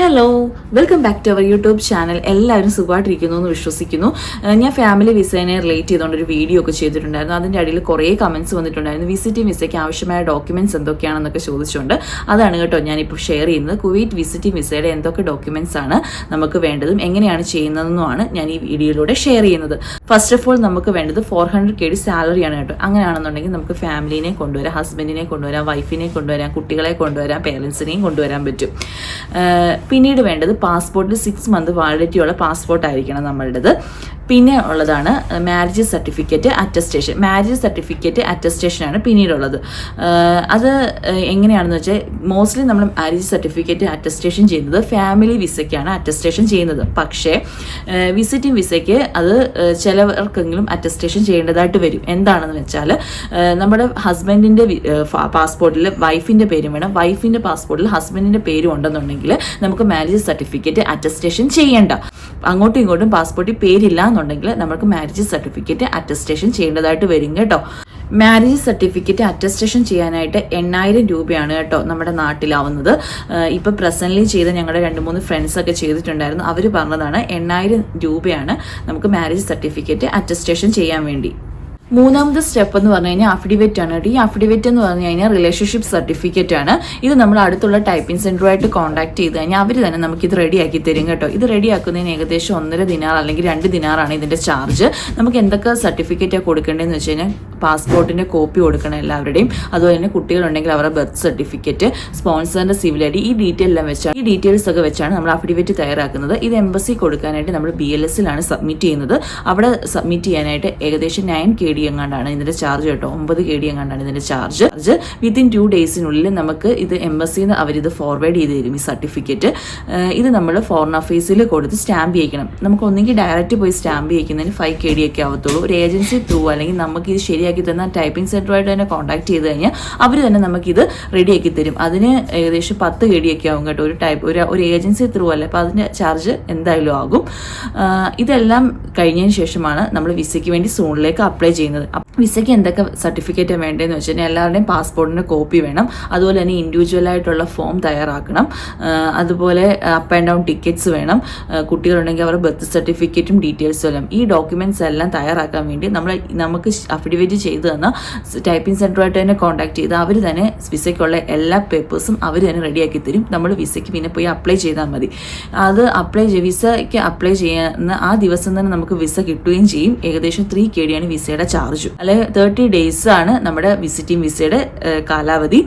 Hello welcome back to our YouTube channel എല്ലാവരും സുഖമായിട്ടിരിക്കുന്നു എന്ന് വിശ്വസിക്കുന്നു. ഞാൻ ഫാമിലി വിസേനെ റിലേറ്റ് ചെയ്തുകൊണ്ട് ഒരു വീഡിയോ ഒക്കെ ചെയ്തിട്ടുണ്ടായിരുന്നു. അതിന്റെ അടിയിൽ കുറേ കമൻസ് വന്നിട്ടുണ്ടായിരുന്നു. വിസിറ്റിംഗ് വിസയ്ക്ക് ആവശ്യമായ ഡോക്യുമെന്റ്സ് എന്തൊക്കെയാണെന്നൊക്കെ ചോദിച്ചുകൊണ്ട് അതാണ് കേട്ടോ ഞാനിപ്പോൾ ഷെയർ ചെയ്യുന്നത്. കുവൈറ്റ് വിസിറ്റിംഗ് വിസയുടെ എന്തൊക്കെ ഡോക്യുമെന്റ്സ് ആണ് നമുക്ക് വേണ്ടതും എങ്ങനെയാണ് ചെയ്യുന്നതെന്നുമാണ് ഞാൻ ഈ വീഡിയോയിലൂടെ ഷെയർ ചെയ്യുന്നത്. ഫസ്റ്റ് ഓഫ് ഓൾ നമുക്ക് വേണ്ടത് ഫോർ ഹൺഡ്രഡ് കെ ഡി സാലറിയാണ് കേട്ടോ. അങ്ങനെയാണെന്നുണ്ടെങ്കിൽ നമുക്ക് ഫാമിലിനെ കൊണ്ടുവരാം ഹസ്ബൻഡിനെ കൊണ്ടുവരാം വൈഫിനെ കൊണ്ടുവരാം കുട്ടികളെ കൊണ്ടുവരാം പേരൻസിനെയും കൊണ്ടുവരാൻ പറ്റും. പിന്നീട് വേണ്ടത് പാസ്പോർട്ടിൽ സിക്സ് മന്ത് വാലിഡിറ്റി ഉള്ള പാസ്പോർട്ട് ആയിരിക്കണം നമ്മളുടേത്. പിന്നെ ഉള്ളതാണ് marriage certificate attestation marriage certificate അറ്റസ്റ്റേഷനാണ് പിന്നീടുള്ളത്. അത് എങ്ങനെയാണെന്ന് വെച്ചാൽ മോസ്റ്റ്ലി നമ്മൾ മാരേജ് സർട്ടിഫിക്കറ്റ് അറ്റസ്റ്റേഷൻ ചെയ്യുന്നത് ഫാമിലി വിസയ്ക്കാണ് അറ്റസ്റ്റേഷൻ ചെയ്യുന്നത്. പക്ഷേ വിസിറ്റിംഗ് വിസയ്ക്ക് അത് ചിലവർക്കെങ്കിലും അറ്റസ്റ്റേഷൻ ചെയ്യേണ്ടതായിട്ട് വരും. എന്താണെന്ന് വെച്ചാൽ നമ്മുടെ ഹസ്ബൻഡിന്റെ പാസ്പോർട്ടിൽ വൈഫിന്റെ പേരും വേണം. വൈഫിന്റെ പാസ്പോർട്ടിൽ ഹസ്ബൻഡിന്റെ പേരും ഉണ്ടെന്നുണ്ടെങ്കിൽ നമുക്ക് മാരേജ് സർട്ടിഫിക്കറ്റ് അറ്റസ്റ്റേഷൻ ചെയ്യേണ്ട. അങ്ങോട്ടും ഇങ്ങോട്ടും പാസ്പോർട്ടിൽ പേരില്ല എന്നുണ്ടെങ്കിൽ നമുക്ക് മാരേജ് സർട്ടിഫിക്കറ്റ് അറ്റസ്റ്റേഷൻ ചെയ്യേണ്ടതായിട്ട് വരും കേട്ടോ. മാരേജ് സർട്ടിഫിക്കറ്റ് അറ്റസ്റ്റേഷൻ ചെയ്യാനായിട്ട് എണ്ണായിരം രൂപയാണ് കേട്ടോ നമ്മുടെ നാട്ടിലാവുന്നത്. ഇപ്പോൾ പ്രസന്റ്ലി ചെയ്ത ഞങ്ങളുടെ രണ്ട് മൂന്ന് ഫ്രണ്ട്സൊക്കെ ചെയ്തിട്ടുണ്ടായിരുന്നു. അവർ പറഞ്ഞതാണ് എണ്ണായിരം രൂപയാണ് നമുക്ക് മാരേജ് സർട്ടിഫിക്കറ്റ് അറ്റസ്റ്റേഷൻ ചെയ്യാൻ വേണ്ടി. മൂന്നാമത്തെ സ്റ്റെപ്പ് എന്ന് പറഞ്ഞു കഴിഞ്ഞാൽ അഫിഡവിറ്റ് ആണ് കേട്ടോ. ഈ അഫിഡവിറ്റ് എന്ന് പറഞ്ഞു കഴിഞ്ഞാൽ റിലേഷൻഷിപ്പ് സർട്ടിഫിക്കറ്റ് ആണ്. ഇത് നമ്മൾ അടുത്തുള്ള ടൈപ്പിംഗ് സെന്ററുമായിട്ട് കോൺടാക്ട് ചെയ്ത് കഴിഞ്ഞാൽ അവർ തന്നെ നമുക്ക് ഇത് റെഡിയാക്കി തരും കേട്ടോ. ഇത് റെഡിയാക്കുന്നതിന് ഏകദേശം ഒന്നര ദിനാർ അല്ലെങ്കിൽ രണ്ട് ദിനാറാണ് ഇതിന്റെ ചാർജ് നമുക്ക് എന്തൊക്കെ സർട്ടിഫിക്കറ്റാണ് കൊടുക്കേണ്ടതെന്ന് വെച്ച് കഴിഞ്ഞാൽ പാസ്പോർട്ടിന്റെ കോപ്പി കൊടുക്കണം എല്ലാവരുടെയും. അതുപോലെ തന്നെ കുട്ടികളുണ്ടെങ്കിൽ അവരുടെ ബർത്ത് സർട്ടിഫിക്കറ്റ് സ്പോൺസറിന്റെ സിവിൽ ഐ ഡി ഈ ഡീറ്റെയിൽ എല്ലാം വെച്ചാണ് ഈ ഡീറ്റെയിൽസ് ഒക്കെ വെച്ചാണ് നമ്മൾ അഫിഡവിറ്റ് തയ്യാറാക്കുന്നത്. ഇത് എംബസി കൊടുക്കാനായിട്ട് നമ്മൾ ബി എൽ എസിലാണ് സബ്മിറ്റ് ചെയ്യുന്നത്. അവിടെ സബ്മിറ്റ് ചെയ്യാനായിട്ട് ഏകദേശം നയൻ കെ ഡി എങ്ങാണ്ടാണ് ഇതിന്റെ ചാർജ് കേട്ടോ. ഒമ്പത് കെ ഡി എങ്ങാണ്ടാണ് ഇതിന്റെ ചാർജ് ചാർജ് വിത്തിൻ ടു ഡേയ്സിനുള്ളിൽ നമുക്ക് ഇത് എംബസിയിൽ നിന്ന് അവരിത് ഫോർവേഡ് ചെയ്ത് തരും ഈ സർട്ടിഫിക്കറ്റ് ഇത് നമ്മൾ ഫോറിൻ ഓഫീസിൽ കൊടുത്ത് സ്റ്റാമ്പ് ചെയ്യിക്കണം. നമുക്ക് ഒന്നെങ്കിൽ ഡയറക്റ്റ് പോയി സ്റ്റാമ്പ് ചെയ്യിക്കുന്നതിന് ഫൈവ് കെ ഡി ഒക്കെ ആവത്തുള്ളൂ. ഒരു ഏജൻസി ത്രൂ അല്ലെങ്കിൽ നമുക്ക് ഇത് ശരിയാക്കി തന്ന ടൈപ്പിംഗ് സെന്ററുമായിട്ട് തന്നെ കോൺടാക്ട് ചെയ്ത് കഴിഞ്ഞാൽ അവർ തന്നെ നമുക്കിത് റെഡിയാക്കി തരും. അതിന് ഏകദേശം പത്ത് കെ ആവും കേട്ടോ. ഒരു ടൈപ്പ് ഒരു ഒരു ഏജൻസി ത്രൂ അല്ലേ? അപ്പോൾ അതിന്റെ ചാർജ് എന്തായാലും ആകും. ഇതെല്ലാം കഴിഞ്ഞതിന് ശേഷമാണ് നമ്മൾ വിസയ്ക്ക് വേണ്ടി സോണിലേക്ക് അപ്ലൈ ചെയ്യുന്നത്. വിസയ്ക്ക് എന്തൊക്കെ സർട്ടിഫിക്കറ്റ് വേണ്ടതെന്ന് വെച്ച് കഴിഞ്ഞാൽ എല്ലാവരുടെയും പാസ്പോർട്ടിന്റെ കോപ്പി വേണം. അതുപോലെ തന്നെ ഇൻഡിവിജ്വൽ ആയിട്ടുള്ള ഫോം തയ്യാറാക്കണം. അതുപോലെ അപ്പ് ആൻഡ് ഡൗൺ ടിക്കറ്റ്സ് വേണം. കുട്ടികളുണ്ടെങ്കിൽ അവരുടെ ബർത്ത് സർട്ടിഫിക്കറ്റും ഡീറ്റെയിൽസും എല്ലാം. ഈ ഡോക്യുമെന്റ്സ് എല്ലാം തയ്യാറാക്കാൻ വേണ്ടി നമ്മൾ നമുക്ക് അഫിഡവിറ്റ് ചെയ്തു തന്ന ടൈപ്പിംഗ് സെന്ററുമായിട്ട് തന്നെ കോൺടാക്ട് ചെയ്ത് അവർ തന്നെ വിസയ്ക്കുള്ള എല്ലാ പേപ്പേഴ്സും അവർ തന്നെ റെഡിയാക്കി തരും. നമ്മൾ വിസയ്ക്ക് പിന്നെ പോയി അപ്ലൈ ചെയ്താൽ മതി. അത് അപ്ലൈ വിസയ്ക്ക് അപ്ലൈ ചെയ്യുന്ന ആ ദിവസം തന്നെ നമുക്ക് വിസ കിട്ടുകയും ചെയ്യും. ഏകദേശം ത്രീ കെ ഡിയാണ് വിസയുടെ ചാർജ് അല്ലെ തേർട്ടി ഡേയ്സ് ആണ് നമ്മുടെ വിസിറ്റിംഗ് വിസയുടെ കാലാവധി.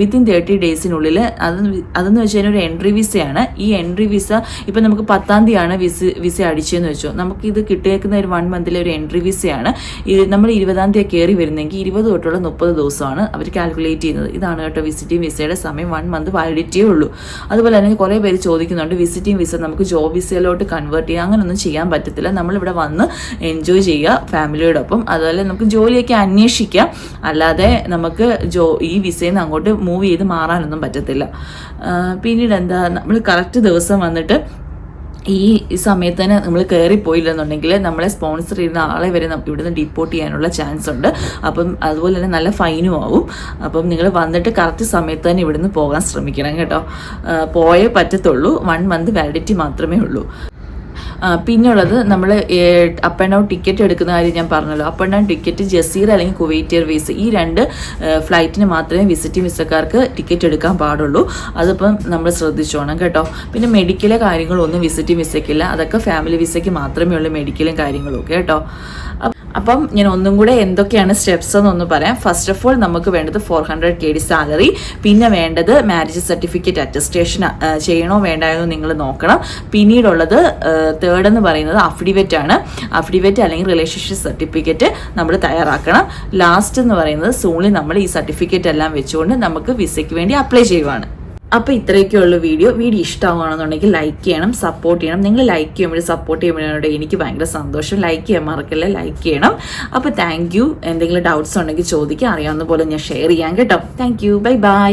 വിത്തിൻ തേർട്ടി ഡേയ്സിനുള്ളിൽ അത് അതെന്ന് വെച്ച് കഴിഞ്ഞാൽ ഒരു എൻട്രി വിസയാണ് ഈ എൻട്രി വിസ ഇപ്പം നമുക്ക് പത്താം തീയതിയാണ് വിസ വിസ അടിച്ചതെന്ന് വെച്ചോ. നമുക്ക് ഇത് കിട്ടിയേക്കുന്ന ഒരു വൺ മന്തിലെ ഒരു എൻട്രി വിസയാണ് നമ്മൾ ഇരുപതാം തീയതി കയറി വരുന്നെങ്കിൽ ഇരുപത് തൊട്ടുള്ള മുപ്പത് ദിവസമാണ് അവർ കാൽക്കുലേറ്റ് ചെയ്യുന്നത്. ഇതാണ് കേട്ടോ വിസിറ്റിംഗ് വിസയുടെ സമയം. വൺ മന്ത് വാലിഡിറ്റിയേ ഉള്ളൂ. അതുപോലെ തന്നെ കുറേ പേര് ചോദിക്കുന്നുണ്ട് വിസിറ്റിംഗ് വിസ നമുക്ക് ജോബ് വിസയിലോട്ട് കൺവേർട്ട് ചെയ്യുക അങ്ങനെയൊന്നും ചെയ്യാൻ പറ്റത്തില്ല. നമ്മളിവിടെ വന്ന് എൻജോയ് ചെയ്യുക ഫാമിലിയോടൊപ്പം അതുപോലെ നമുക്ക് ജോലിയൊക്കെ അന്വേഷിക്കാം. അല്ലാതെ നമുക്ക് ജോ ഈ വിസയിൽ നിന്ന് അങ്ങോട്ട് മൂവ് ചെയ്ത് മാറാനൊന്നും പറ്റത്തില്ല. പിന്നീട് എന്താ നമ്മൾ കറക്റ്റ് ദിവസം വന്നിട്ട് ഈ സമയത്ത് തന്നെ നമ്മൾ കയറിപ്പോയില്ലെന്നുണ്ടെങ്കിൽ നമ്മളെ സ്പോൺസർ ചെയ്യുന്ന ആളെ വരെ നമുക്ക് ഇവിടുന്ന് ഡിപ്പോർട്ട് ചെയ്യാനുള്ള ചാൻസ് ഉണ്ട്. അപ്പം അതുപോലെ തന്നെ നല്ല ഫൈനും ആവും. അപ്പം നിങ്ങൾ വന്നിട്ട് കറക്റ്റ് സമയത്ത് തന്നെ ഇവിടുന്ന് പോകാൻ ശ്രമിക്കണം കേട്ടോ. പോയേ പറ്റത്തുള്ളൂ. വൺ മന്ത് വാലിഡിറ്റി മാത്രമേ ഉള്ളൂ. പിന്നുള്ളത് നമ്മൾ അപ്പ് ആൻഡ് ഡൗൺ ടിക്കറ്റ് എടുക്കുന്ന കാര്യം ഞാൻ പറഞ്ഞല്ലോ. Up and down ticket Jazeera അല്ലെങ്കിൽ കുവൈറ്റ് എയർവേസ് ഈ രണ്ട് ഫ്ലൈറ്റിന് മാത്രമേ വിസിറ്റിംഗ് വിസക്കാർക്ക് ടിക്കറ്റ് എടുക്കാൻ പാടുള്ളൂ. അതിപ്പം നമ്മൾ ശ്രദ്ധിച്ചോണം കേട്ടോ. പിന്നെ മെഡിക്കലെ കാര്യങ്ങളൊന്നും വിസിറ്റിംഗ് വിസയ്ക്കില്ല അതൊക്കെ ഫാമിലി വിസയ്ക്ക് മാത്രമേ ഉള്ളൂ മെഡിക്കലും കാര്യങ്ങളും കേട്ടോ. അപ്പ- ഞാൻ ഒന്നും കൂടെ എന്തൊക്കെയാണ് സ്റ്റെപ്സ് എന്നൊന്ന് പറയാം. ഫസ്റ്റ് ഓഫ് ഓൾ നമുക്ക് വേണ്ടത് four hundred K D salary പിന്നെ വേണ്ടത് മാരേജ് സർട്ടിഫിക്കറ്റ് അറ്റസ്റ്റേഷൻ ചെയ്യണോ വേണ്ടായോ നിങ്ങൾ നോക്കണം. പിന്നീടുള്ളത് തേർഡ് എന്ന് പറയുന്നത് അഫിഡിവേറ്റ് ആണ്. അഫിഡിവേറ്റ് അല്ലെങ്കിൽ റിലേഷൻഷിപ്പ് സർട്ടിഫിക്കറ്റ് നമ്മൾ തയ്യാറാക്കണം. ലാസ്റ്റ് എന്ന് പറയുന്നത് സൂണിൽ നമ്മൾ ഈ സർട്ടിഫിക്കറ്റ് എല്ലാം വെച്ചുകൊണ്ട് നമുക്ക് വിസയ്ക്ക് വേണ്ടി അപ്ലൈ ചെയ്യുവാണ്. അപ്പോൾ ഇത്രയൊക്കെയുള്ള വീഡിയോ. വീഡിയോ ഇഷ്ടമാണെന്നുണ്ടെങ്കിൽ ലൈക്ക് ചെയ്യണം സപ്പോർട്ട് ചെയ്യണം. നിങ്ങൾ ലൈക്ക് ചെയ്യുമ്പോൾ സപ്പോർട്ട് ചെയ്യുമ്പോഴാണ് എനിക്ക് ഭയങ്കര സന്തോഷം. ലൈക്ക് ചെയ്യാൻ മറക്കില്ല? ലൈക്ക് ചെയ്യണം. അപ്പോൾ താങ്ക് യു എന്തെങ്കിലും ഡൗട്ട്സ് ഉണ്ടെങ്കിൽ ചോദിക്കുക അറിയാവുന്ന പോലെ ഞാൻ ഷെയർ ചെയ്യാം കേട്ടോ. Thank you bye bye